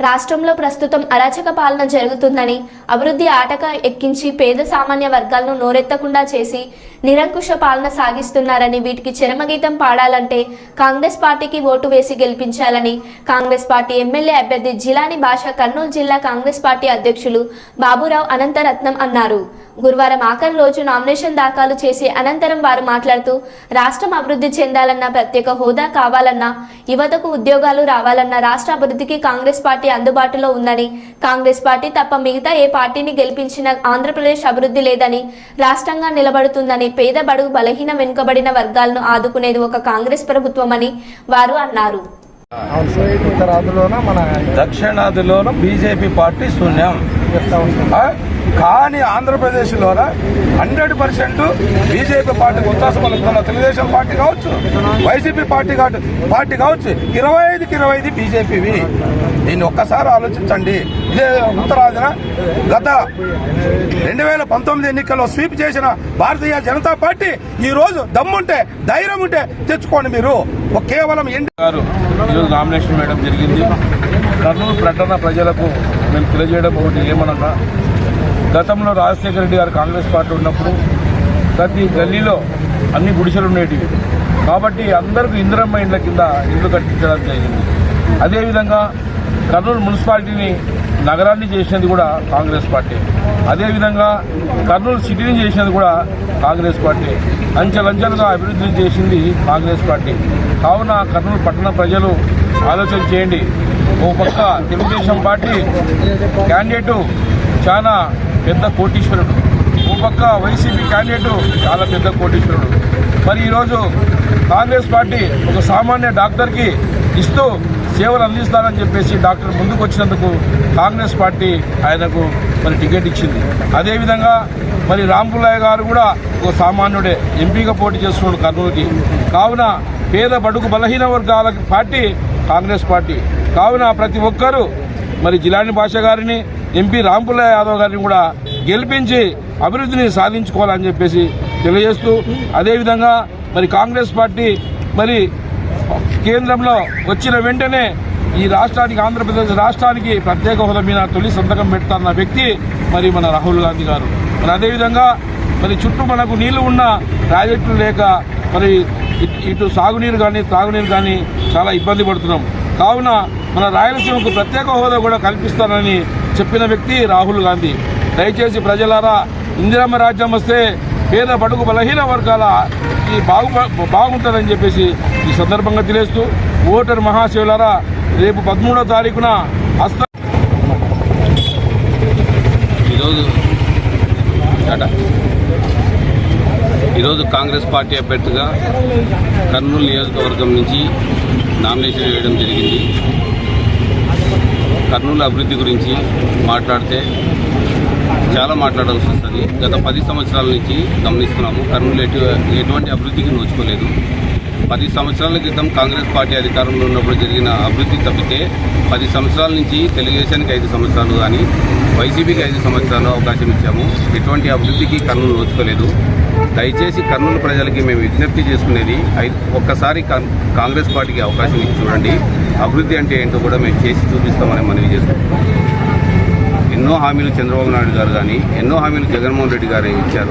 రాష్ట్రంలో ప్రస్తుతం అరాచక పాలన జరుగుతుందని అభివృద్ధి ఆటక ఎక్కించి పేద సామాన్య వర్గాలను నోరెత్తకుండా చేసి నిరంకుశ పాలన సాగిస్తున్నారని వీటికి చరమగీతం పాడాలంటే కాంగ్రెస్ పార్టీకి ఓటు వేసి గెలిపించాలని కాంగ్రెస్ పార్టీ ఎమ్మెల్యే అభ్యర్థి జిలాని భాష కర్నూలు జిల్లా కాంగ్రెస్ పార్టీ అధ్యక్షులు బాబురావు అనంతరత్నం అన్నారు. గురువారం ఆఖరి రోజు నామినేషన్ దాఖలు చేసి అనంతరం వారు మాట్లాడుతూ రాష్ట్రం అభివృద్ధి చెందాలన్నా ప్రత్యేక హోదా కావాలన్నా యువతకు ఉద్యోగాలు రావాలన్న రాష్ట్ర అభివృద్ధికి కాంగ్రెస్ పార్టీ అందుబాటులో ఉందని. కాంగ్రెస్ పార్టీ తప్ప మిగతా ఏ పార్టీని గెలిపించినా ఆంధ్రప్రదేశ్ అభివృద్ధి లేదని రాష్ట్రంగా నిలబడుతుందని పేద బడుగు బలహీన వెనుకబడిన వర్గాలను ఆదుకునేది ఒక కాంగ్రెస్ ప్రభుత్వమని వారు అన్నారు. దక్షిణాదిలోనూ బీజేపీ పార్టీ శూన్యం? కానీ ఆంధ్రప్రదేశ్లోన హండ్రెడ్ పర్సెంట్ బీజేపీ పార్టీకి ఉత్సాహం పలుకుతున్న తెలుగుదేశం పార్టీ కావచ్చు వైసీపీ పార్టీ పార్టీ కావచ్చు ఇరవై ఐదుకి ఇరవై ఐదు బీజేపీవి. దీన్ని ఒక్కసారి ఆలోచించండి. ఇదే ఉత్తరాదిన గత రెండు వేల పంతొమ్మిది ఎన్నికల్లో స్వీప్ చేసిన భారతీయ జనతా పార్టీ ఈ రోజు దమ్ముంటే ధైర్యం ఉంటే తెచ్చుకోండి మీరు. కేవలం ఎన్ గారు ఈరోజు నామినేషన్ వేయడం జరిగింది. కర్నూలు ప్రకటన ప్రజలకు మేము తెలియజేయడం ఒకటి ఏమనగా గతంలో రాజశేఖర రెడ్డి గారు కాంగ్రెస్ పార్టీ ఉన్నప్పుడు ప్రతి గల్లీలో అన్ని గుడిసెలు ఉండేటివి. కాబట్టి అందరికీ ఇందిరమ్మ ఇండ్ల కింద ఇల్లు కట్టించడం జరిగింది. అదేవిధంగా కర్నూలు మున్సిపాలిటీని నగరాన్ని చేసినది కూడా కాంగ్రెస్ పార్టీ. అదేవిధంగా కర్నూలు సిటీని చేసినది కూడా కాంగ్రెస్ పార్టీ. అంచెలంచెలుగా అభివృద్ధిని చేసింది కాంగ్రెస్ పార్టీ. కావున కర్నూలు పట్టణ ప్రజలు ఆలోచన చేయండి. ఓ పక్క తెలుగుదేశం పార్టీ క్యాండిడేటు చాలా పెద్ద కోటీశ్వరుడు. ఓ పక్క వైసీపీ క్యాండిడేట్ చాలా పెద్ద కోటీశ్వరుడు. మరి ఈరోజు కాంగ్రెస్ పార్టీ ఒక సామాన్య డాక్టర్కి ఇస్తూ సేవలు అందిస్తానని చెప్పేసి డాక్టర్ ముందుకు వచ్చినందుకు కాంగ్రెస్ పార్టీ ఆయనకు మరి టికెట్ ఇచ్చింది. అదేవిధంగా మరి రాంపుల్లయ్య గారు కూడా ఒక సామాన్యుడే ఎంపీగా పోటీ చేస్తున్నాడు కర్నూలుకి. కావున పేద బడుగు బలహీన వర్గాల పార్టీ కాంగ్రెస్ పార్టీ. కావున ప్రతి ఒక్కరూ మరి జిలాని భాష గారిని ఎంపీ రాంపుల్ల యాదవ్ గారిని కూడా గెలిపించి అభివృద్ధిని సాధించుకోవాలని చెప్పేసి తెలియజేస్తూ అదేవిధంగా మరి కాంగ్రెస్ పార్టీ మరి కేంద్రంలో వచ్చిన వెంటనే ఈ రాష్ట్రానికి ఆంధ్రప్రదేశ్ రాష్ట్రానికి ప్రత్యేక హోదా మీద తొలి సంతకం పెడతారన్న వ్యక్తి మరి మన రాహుల్ గాంధీ గారు. మరి అదేవిధంగా మరి చుట్టూ మనకు నీళ్ళు ఉన్న ప్రాజెక్టులు లేక మరి ఇటు సాగునీరు కానీ తాగునీరు కానీ చాలా ఇబ్బంది పడుతున్నాం. కావున మన రాయలసీమకు ప్రత్యేక హోదా కూడా కల్పిస్తానని చెప్పిన వ్యక్తి రాహుల్ గాంధీ. దయచేసి ప్రజలారా ఇందిరమ్మ రాజ్యం వస్తే పేద బడుగు బలహీన వర్గాల ఈ బాగు బాగుంటుందని చెప్పేసి ఈ సందర్భంగా తెలియస్తూ ఓటర్ మహాశివులారా రేపు పదమూడో తారీఖున హస్త ఈరోజు ఈరోజు కాంగ్రెస్ పార్టీ అభ్యర్థిగా కర్నూలు నియోజకవర్గం నుంచి నామినేషన్ వేయడం జరిగింది. కర్నూలు అభివృద్ధి గురించి మాట్లాడితే చాలా మాట్లాడాల్సి వస్తుంది. గత పది సంవత్సరాల నుంచి గమనిస్తున్నాము. కర్నూలు ఎటు ఎటువంటి అభివృద్ధికి నోచుకోలేదు. పది సంవత్సరాల క్రితం కాంగ్రెస్ పార్టీ అధికారంలో ఉన్నప్పుడు జరిగిన అభివృద్ధి తప్పితే పది సంవత్సరాల నుంచి తెలుగుదేశానికి ఐదు సంవత్సరాలు కానీ వైసీపీకి ఐదు సంవత్సరాలు అవకాశం ఇచ్చాము. ఎటువంటి అభివృద్ధికి కర్నూలు నోచుకోలేదు. దయచేసి కర్నూలు ప్రజలకి మేము విజ్ఞప్తి చేసుకునేది ఒక్కసారి కాంగ్రెస్ పార్టీకి అవకాశం ఇచ్చి చూడండి. అభివృద్ధి అంటే ఏంటో కూడా మేము చేసి చూపిస్తామని మనవి చేసుకుంటున్నాం. ఎన్నో హామీలు చంద్రబాబు నాయుడు గారు కానీ ఎన్నో హామీలు జగన్మోహన్ రెడ్డి గారు ఇచ్చారు.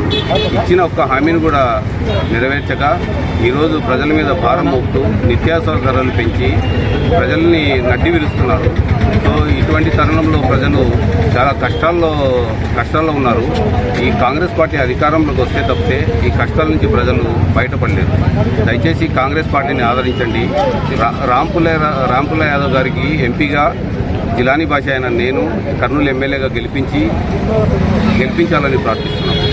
ఇచ్చిన ఒక్క హామీని కూడా నెరవేర్చక ఈరోజు ప్రజల మీద భారం మోపుతూ నిత్యావసర ధరలు పెంచి ప్రజల్ని నడ్డి విరుస్తున్నారు. సో ఇటువంటి తరుణంలో ప్రజలు చాలా కష్టాల్లో కష్టాల్లో ఉన్నారు. ఈ కాంగ్రెస్ పార్టీ అధికారంలోకి వస్తే తప్పితే ఈ కష్టాల నుంచి ప్రజలు బయటపడలేరు. దయచేసి కాంగ్రెస్ పార్టీని ఆదరించండి. రా- రాంపుల రాంపుల యాదవ్ గారికి ఎంపీగా జిలానీ భాష అయిన నేను కర్నూలు ఎమ్మెల్యేగా గెలిపించి గెలిపించాలని ప్రార్థిస్తున్నాను